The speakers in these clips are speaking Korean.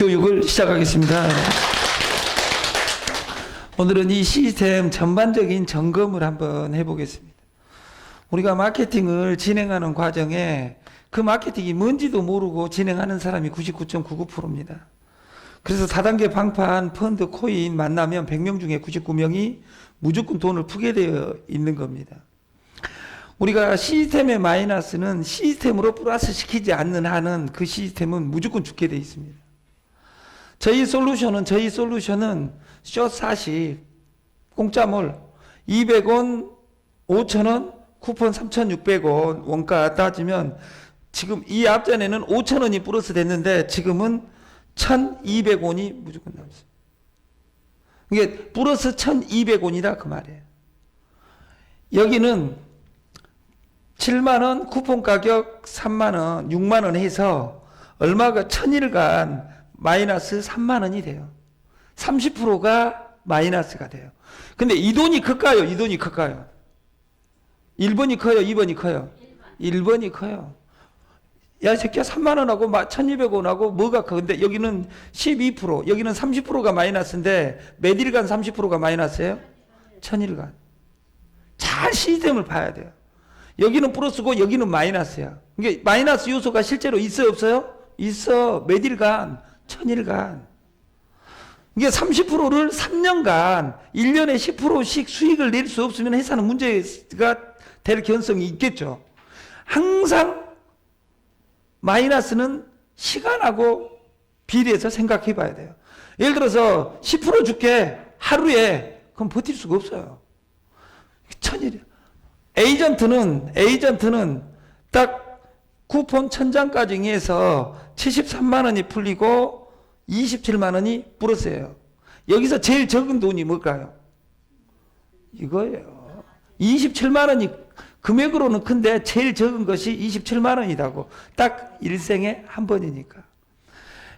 교육을 시작하겠습니다. 오늘은 이 시스템 전반적인 점검을 한번 해보겠습니다. 우리가 마케팅을 진행하는 과정에 그 마케팅이 뭔지도 모르고 진행하는 사람이 99.99%입니다. 그래서 4단계 방판, 펀드, 코인 만나면 100명 중에 99명이 무조건 돈을 푸게 되어 있는 겁니다. 우리가 시스템의 마이너스는 시스템으로 플러스 시키지 않는 한은 그 시스템은 무조건 죽게 되어 있습니다. 저희 솔루션은 저희 솔루션은 숏40 공짜몰 200원 5,000원 쿠폰 3,600원 원가 따지면 지금 이 앞전에는 5,000원이 플러스 됐는데 지금은 1,200원이 무조건 남습니다. 이게 플러스 1,200원이다 그 말이에요. 여기는 7만 원 쿠폰 가격 3만 원, 6만 원 해서 얼마가 천일간 마이너스 3만 원이 돼요. 30%가 마이너스가 돼요. 근데 이 돈이 클까요? 이 돈이 클까요? 1번이 커요? 2번이 커요? 1번 이 커요. 야, 이 새끼야 3만 원하고 1,200원하고 뭐가 커? 근데 여기는 12%, 여기는 30%가 마이너스인데 매일간 30%가 마이너스예요? 천일간. 잘 시스템을 봐야 돼요. 여기는 플러스고 여기는 마이너스야. 이게 마이너스 요소가 실제로 있어 없어요? 있어. 매일간, 천일간. 이게 30%를 3년간 1년에 10%씩 수익을 낼 수 없으면 회사는 문제가 될 개연성이 있겠죠. 항상 마이너스는 시간하고 비례해서 생각해 봐야 돼요. 예를 들어서 10% 줄게 하루에 그럼 버틸 수가 없어요. 천일이야. 에이전트는 에이전트는 딱 쿠폰 천장까지 해서 73만 원이 풀리고 27만 원이 플러스예요. 여기서 제일 적은 돈이 뭘까요? 이거예요. 27만 원이 금액으로는 큰데 제일 적은 것이 27만 원이라고. 딱 일생에 한 번이니까.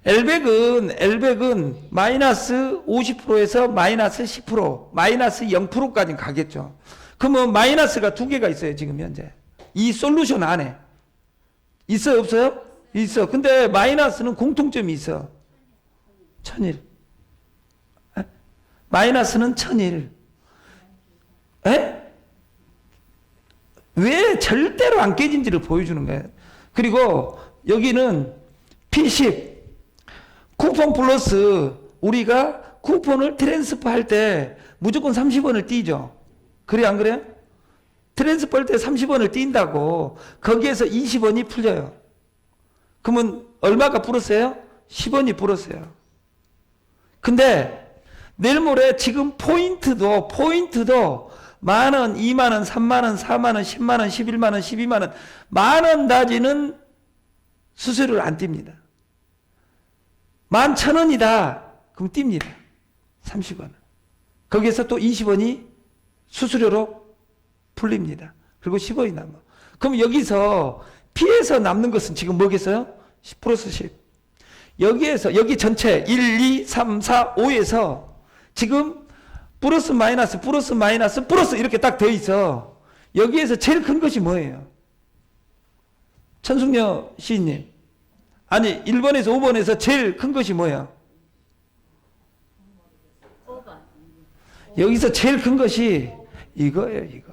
엘백은 엘백은 마이너스 50%에서 마이너스 10% 마이너스 0%까지 가겠죠. 그러면 마이너스가 두 개가 있어요 지금 현재 이 솔루션 안에 있어요 없어요? 있어. 근데 마이너스는 공통점이 있어. 천일. 에? 마이너스는 천일. 에? 왜 절대로 안 깨진지를 보여주는 거예요. 그리고 여기는 P10 쿠폰 플러스 우리가 쿠폰을 트랜스퍼 할 때 무조건 30원을 띄죠. 그래 안 그래요? 트랜스퍼 할 때 30원을 띈다고 거기에서 20원이 풀려요. 그러면 얼마가 플러스예요? 10원이 플러스예요. 근데 내일 모레 지금 포인트도 포인트도 만 원, 2만 원, 3만 원, 4만 원, 10만 원, 11만 원, 12만 원, 만 원 다지는 수수료를 안 띱니다. 만 천 원이다. 그럼 띱니다. 30원. 거기에서 또 20원이 수수료로 풀립니다. 그리고 10원이 남아. 그럼 여기서 피해서 남는 것은 지금 뭐겠어요? 10 플러스 10. 여기에서, 여기 전체 1, 2, 3, 4, 5에서 지금 플러스 마이너스, 플러스 마이너스, 플러스 이렇게 딱 돼 있어. 여기에서 제일 큰 것이 뭐예요? 천숙녀 시인님. 아니, 1번에서 5번에서 제일 큰 것이 뭐야? 여기서 제일 큰 것이 이거예요, 이거.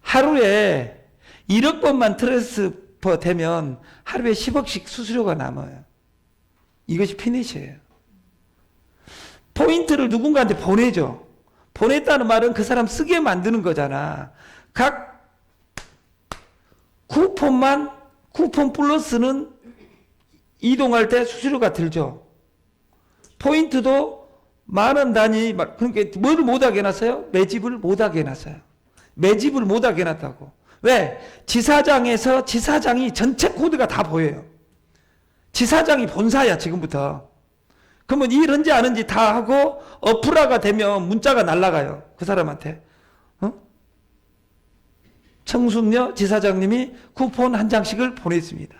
하루에 1억 번만 트랜스퍼 되면 하루에 10억씩 수수료가 남아요. 이것이 피니시예요. 포인트를 누군가한테 보내죠. 보냈다는 말은 그 사람 쓰게 만드는 거잖아. 각 쿠폰만 쿠폰 플러스는 이동할 때 수수료가 들죠. 포인트도 만 원 단위 그러니까 뭐를 못하게 해놨어요? 매집을 못하게 해놨어요. 매집을 못하게 해놨다고. 왜? 지사장에서 지사장이 전체 코드가 다 보여요. 지사장이 본사야 지금부터. 그러면 이런지 아는지 다 하고 어플화가 되면 문자가 날라가요. 그 사람한테. 어? 청숙녀 지사장님이 쿠폰 한 장씩을 보냈습니다.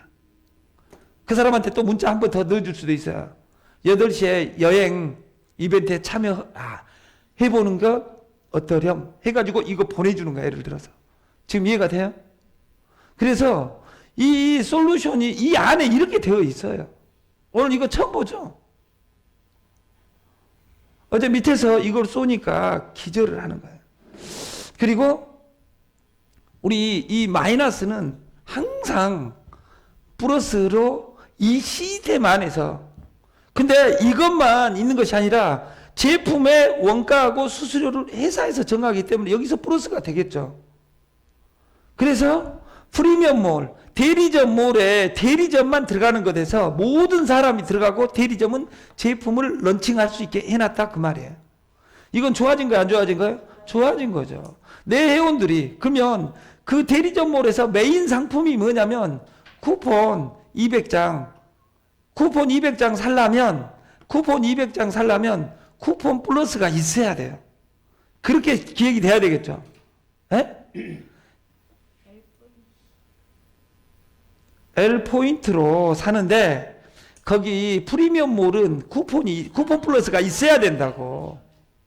그 사람한테 또 문자 한 번 더 넣어줄 수도 있어요. 8시에 여행 이벤트에 참여, 아, 해보는 거 어떠렴? 해가지고 이거 보내주는 거야, 예를 들어서. 지금 이해가 돼요? 그래서 이 솔루션이 이 안에 이렇게 되어 있어요. 오늘 이거 처음 보죠? 어제 밑에서 이걸 쏘니까 기절을 하는 거예요. 그리고 우리 이 마이너스는 항상 플러스로 이 시스템 안에서 근데 이것만 있는 것이 아니라 제품의 원가하고 수수료를 회사에서 정하기 때문에 여기서 플러스가 되겠죠. 그래서 프리미엄몰, 대리점몰에 대리점만 들어가는 것에서 모든 사람이 들어가고 대리점은 제품을 런칭할 수 있게 해놨다 그 말이에요. 이건 좋아진 거예요, 안 좋아진 거예요? 좋아진 거죠. 내 회원들이 그러면 그 대리점몰에서 메인 상품이 뭐냐면 쿠폰 200장, 쿠폰 200장 살라면 쿠폰 200장 살라면 쿠폰 플러스가 있어야 돼요. 그렇게 기획이 돼야 되겠죠. 예? L 포인트로 사는데 거기 프리미엄 몰은 쿠폰이 쿠폰 플러스가 있어야 된다고.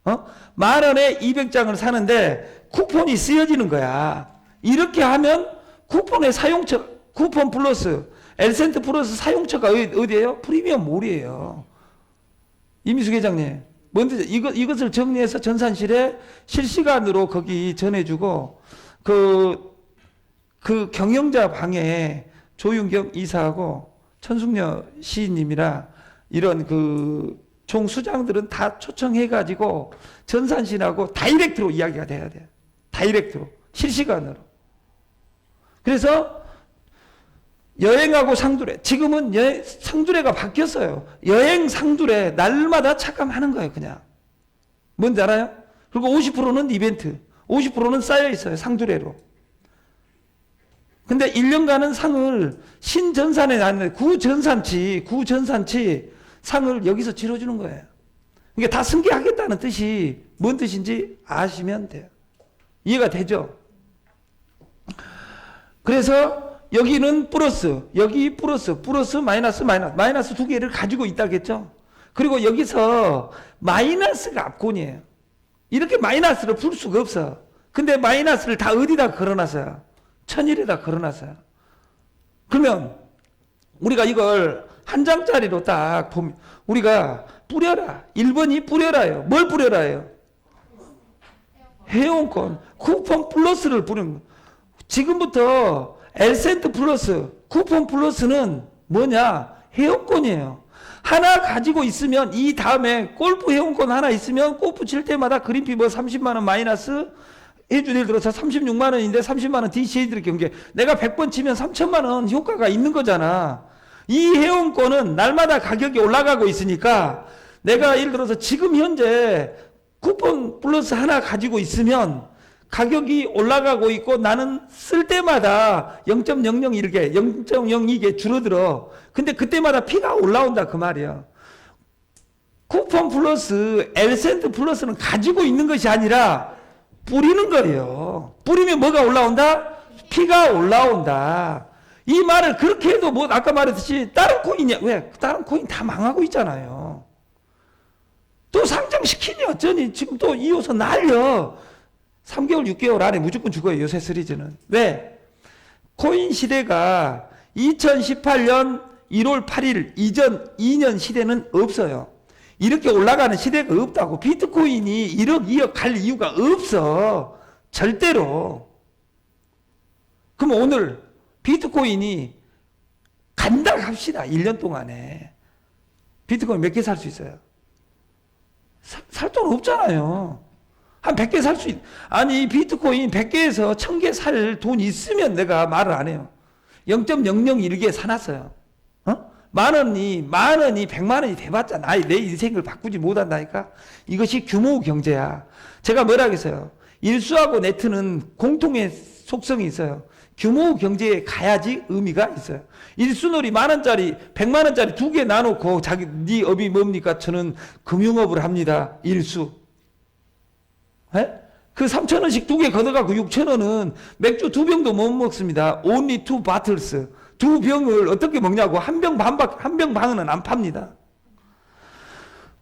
어? 만 원에 200장을 사는데 쿠폰이 쓰여지는 거야. 이렇게 하면 쿠폰의 사용처 쿠폰 플러스 엘센트 플러스 사용처가 어디- 어디예요? 프리미엄 몰이에요. 이미수 계장님, 먼저 이것 이것을 정리해서 전산실에 실시간으로 거기 전해 주고 그그 경영자 방에 조윤경 이사하고 천숙녀 시인님이라 이런 그 총수장들은 다 초청해가지고 전산실하고 다이렉트로 이야기가 돼야 돼요. 다이렉트로 실시간으로. 그래서 여행하고 상두례 지금은 여, 상두례가 바뀌었어요. 여행 상두례 날마다 착감하는 거예요, 그냥. 뭔지 알아요? 그리고 50%는 이벤트, 50%는 쌓여 있어요, 상두례로. 근데 1년간은 상을 신전산에 나는데 구전산치, 구전산치 상을 여기서 치러주는 거예요. 이게 다 승계하겠다는 뜻이 뭔 뜻인지 아시면 돼요. 이해가 되죠? 그래서 여기는 플러스, 여기 플러스, 플러스, 마이너스, 마이너스, 마이너스 두 개를 가지고 있다겠죠? 그리고 여기서 마이너스가 압권이에요. 이렇게 마이너스를 풀 수가 없어. 근데 마이너스를 다 어디다 걸어놨어요? 천일에다 걸어놨어요. 그러면 우리가 이걸 한 장짜리로 딱 보면 우리가 뿌려라. 1번이 뿌려라요. 뭘 뿌려라요? 회원권, 쿠폰 플러스를 뿌리는 거. 지금부터 엘센트 플러스, 쿠폰 플러스는 뭐냐? 회원권이에요. 하나 가지고 있으면 이 다음에 골프 회원권 하나 있으면 골프 칠 때마다 그린피 뭐 30만 원 마이너스 예를 들어서 36만 원인데 30만 원 DCA 드릴 경우에 내가 100번 치면 3천만 원 효과가 있는 거잖아. 이 회원권은 날마다 가격이 올라가고 있으니까 내가 예를 들어서 지금 현재 쿠폰 플러스 하나 가지고 있으면 가격이 올라가고 있고 나는 쓸 때마다 0.001개, 0.02개 줄어들어. 근데 그때마다 피가 올라온다 그 말이야. 쿠폰 플러스, 엘센트 플러스는 가지고 있는 것이 아니라 뿌리는 거예요. 뿌리면 뭐가 올라온다? 피가 올라온다. 이 말을 그렇게 해도 뭐 아까 말했듯이 다른 코인이야. 왜? 다른 코인 다 망하고 있잖아요. 또 상장시키니 어쩌니 지금 또 이호선 날려. 3개월, 6개월 안에 무조건 죽어요. 요새 시리즈는. 왜? 코인 시대가 2018년 1월 8일 이전 2년 시대는 없어요. 이렇게 올라가는 시대가 없다고. 비트코인이 1억, 2억 갈 이유가 없어. 절대로. 그럼 오늘 비트코인이 간다 합시다. 1년 동안에. 비트코인 몇 개 살 수 있어요? 살 돈 없잖아요. 한 100개 살 수 있, 아니, 비트코인 100개에서 1000개 살 돈 있으면 내가 말을 안 해요. 0.001개 사놨어요. 어? 만 원이, 만 원이, 백만 원이 돼봤자 나, 내 인생을 바꾸지 못한다니까? 이것이 규모 경제야. 제가 뭐라 하겠어요? 일수하고 네트는 공통의 속성이 있어요. 규모 경제에 가야지 의미가 있어요. 일수놀이 만 원짜리, 백만 원짜리 두 개 나놓고 자기, 네 업이 뭡니까? 저는 금융업을 합니다. 일수. 에? 그 3천 원씩 두 개 걷어가고 6천 원은 맥주 두 병도 못 먹습니다. Only two bottles. 두 병을 어떻게 먹냐고 한 병 반밖 한 병 반은 안 팝니다.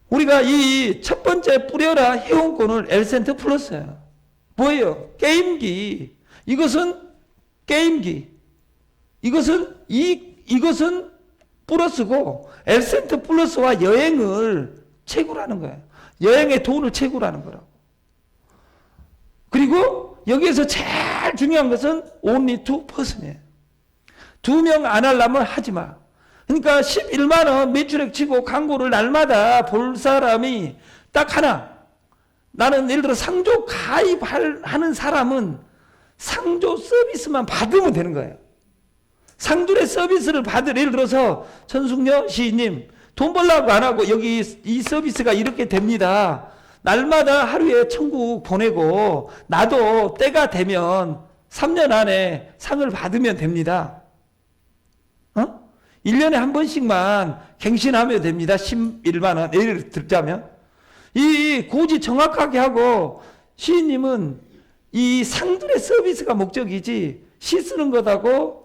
우리가 이 첫 번째 뿌려라 회원권을 엘센트 플러스예요. 뭐예요? 게임기. 이것은 게임기. 이것은 이 이것은 플러스고 엘센트 플러스와 여행을 채굴하는 거예요. 여행에 돈을 채굴하는 거라고. 그리고 여기에서 제일 중요한 것은 only two person이에요. 두 명 안 하려면 하지 마. 그러니까 11만 원 매출액 치고 광고를 날마다 볼 사람이 딱 하나. 나는 예를 들어 상조 가입하는 사람은 상조 서비스만 받으면 되는 거예요. 상조의 서비스를 받을 예를 들어서 천숙녀 시인님 돈 벌라고 안 하고 여기 이 서비스가 이렇게 됩니다. 날마다 하루에 천국 보내고 나도 때가 되면 3년 안에 상을 받으면 됩니다. 어? 1년에 한 번씩만 갱신하면 됩니다. 11만 원. 예를 들자면. 이 고지 정확하게 하고 시인님은 이 상들의 서비스가 목적이지 시 쓰는 것하고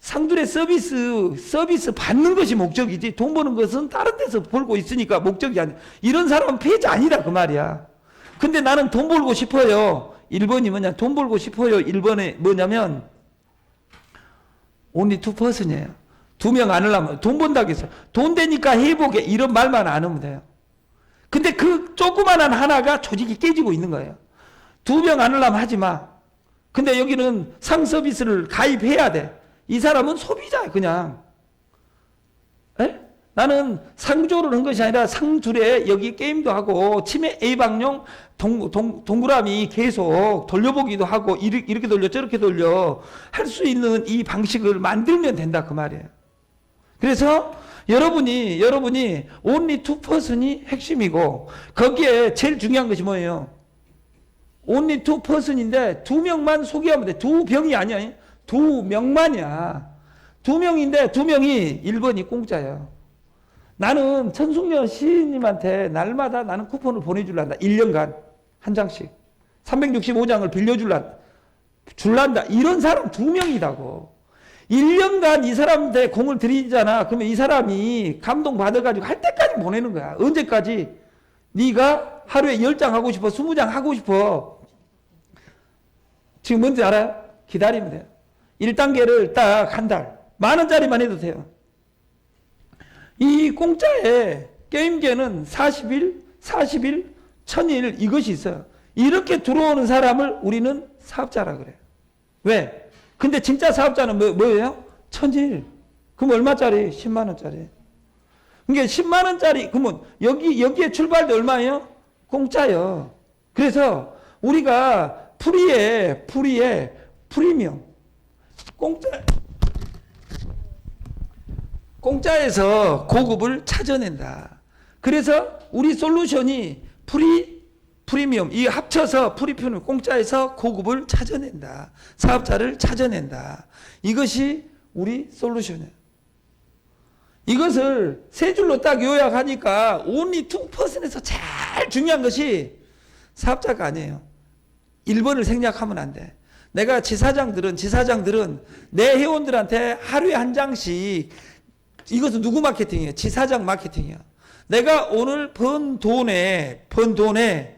상들의 서비스 서비스 받는 것이 목적이지 돈 버는 것은 다른 데서 벌고 있으니까 목적이 아니야. 이런 사람은 피해자 아니다 그 말이야. 근데 나는 돈 벌고 싶어요. 1번이 뭐냐? 돈 벌고 싶어요. 1번에 뭐냐면 only two person이에요. 두 명안 하려면 돈 번다고 해서 돈 되니까 해보게 이런 말만 안 하면 돼요. 근데 그 조그만한 하나가 조직이 깨지고 있는 거예요. 두 명안 하려면 하지 마. 근데 여기는 상 서비스를 가입해야 돼. 이 사람은 소비자야 그냥. 에? 나는 상조를 한 것이 아니라 상줄에 여기 게임도 하고 치매 예방용 동, 동, 동그라미 계속 돌려보기도 하고 이렇게, 이렇게 돌려 저렇게 돌려 할 수 있는 이 방식을 만들면 된다 그 말이에요. 그래서 여러분이 여러분이 only two person이 핵심이고 거기에 제일 중요한 것이 뭐예요? only two person인데 두 명만 소개하면 돼. 두 병이 아니야. 두 명만이야. 두 명인데 두 명이 1번이 공짜예요. 나는 천숙년 시인님한테 날마다 나는 쿠폰을 보내줄란다. 1년간 한 장씩. 365장을 빌려줄란다. 줄란다. 이런 사람 두 명이다고. 1년간 이 사람한테 공을 들이잖아. 그러면 이 사람이 감동 받아가지고 할 때까지 보내는 거야. 언제까지? 네가 하루에 10장 하고 싶어, 20장 하고 싶어. 지금 뭔지 알아요? 기다리면 돼요. 1단계를 딱 한 달. 만 원짜리만 해도 돼요. 이 공짜에 게임계는 40일, 40일, 1000일 이것이 있어요. 이렇게 들어오는 사람을 우리는 사업자라 그래요. 왜? 근데 진짜 사업자는 뭐, 뭐예요? 천일. 그럼 얼마짜리? 10만 원짜리. 그러니까 10만 원짜리 그러면 여기 여기에 출발도 얼마예요? 공짜요. 그래서 우리가 프리에 프리에 프리미엄 공짜 공짜에서 고급을 찾아낸다. 그래서 우리 솔루션이 프리 프리미엄 이 합쳐서 프리미엄 공짜에서 고급을 찾아낸다. 사업자를 찾아낸다. 이것이 우리 솔루션이에요. 이것을 세 줄로 딱 요약하니까 only 2%에서 제일 중요한 것이 사업자가 아니에요. 1번을 생략하면 안 돼. 내가 지사장들은 지사장들은 내 회원들한테 하루에 한 장씩 이것은 누구 마케팅이에요? 지사장 마케팅이야. 내가 오늘 번 돈에 번 돈에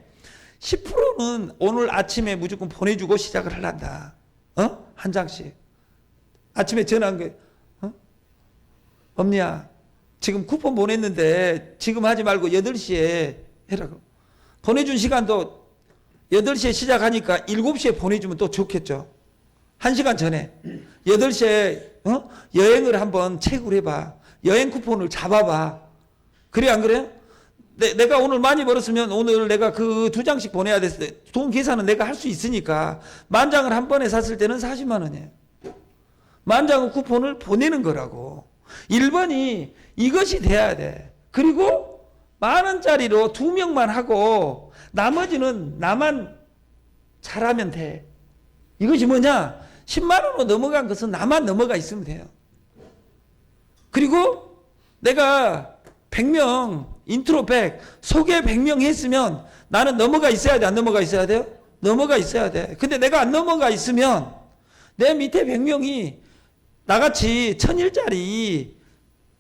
10%는 오늘 아침에 무조건 보내주고 시작을 하란다. 어? 한 장씩. 아침에 전화한 게, 어? 엄니야, 지금 쿠폰 보냈는데 지금 하지 말고 8시에 해라고. 보내준 시간도 8시에 시작하니까 7시에 보내주면 또 좋겠죠. 1시간 전에. 8시에, 어? 여행을 한번 체크를 해봐. 여행 쿠폰을 잡아봐. 그래, 안 그래요? 내, 내가 오늘 많이 벌었으면 오늘 내가 그 두 장씩 보내야 때돈 계산은 내가 할 수 있으니까 만 장을 한 번에 샀을 때는 40만 원이에요. 만 장의 쿠폰을 보내는 거라고. 1번이 이것이 돼야 돼. 그리고 만 원짜리로 두 명만 하고 나머지는 나만 잘하면 돼. 이것이 뭐냐? 10만 원으로 넘어간 것은 나만 넘어가 있으면 돼요. 그리고 내가 100명 인트로 100 소개 100명 했으면 나는 넘어가 있어야 돼. 안 넘어가 있어야 돼요? 넘어가 있어야 돼. 근데 내가 안 넘어가 있으면 내 밑에 100명이 나같이 천일짜리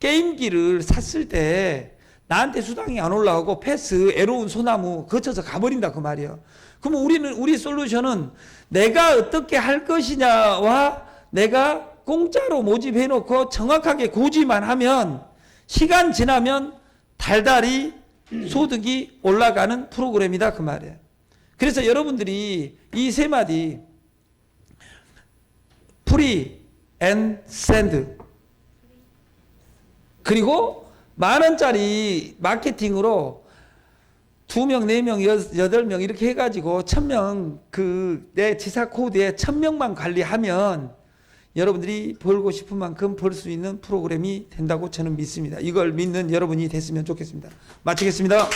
게임기를 샀을 때 나한테 수당이 안 올라오고 패스, 애로운 소나무 거쳐서 가버린다 그 말이에요. 그러면 우리는 우리 솔루션은 내가 어떻게 할 것이냐와 내가 공짜로 모집해 놓고 정확하게 고지만 하면 시간 지나면 달달이 소득이 올라가는 프로그램이다 그 말이에요. 그래서 여러분들이 이 세 마디 프리 앤 샌드 그리고 만 원짜리 마케팅으로 두 명, 네 명, 여- 여덟 명 이렇게 해가지고 천 명 그 내 지사 코드에 천 명만 관리하면 여러분들이 벌고 싶은 만큼 벌 수 있는 프로그램이 된다고 저는 믿습니다. 이걸 믿는 여러분이 됐으면 좋겠습니다. 마치겠습니다.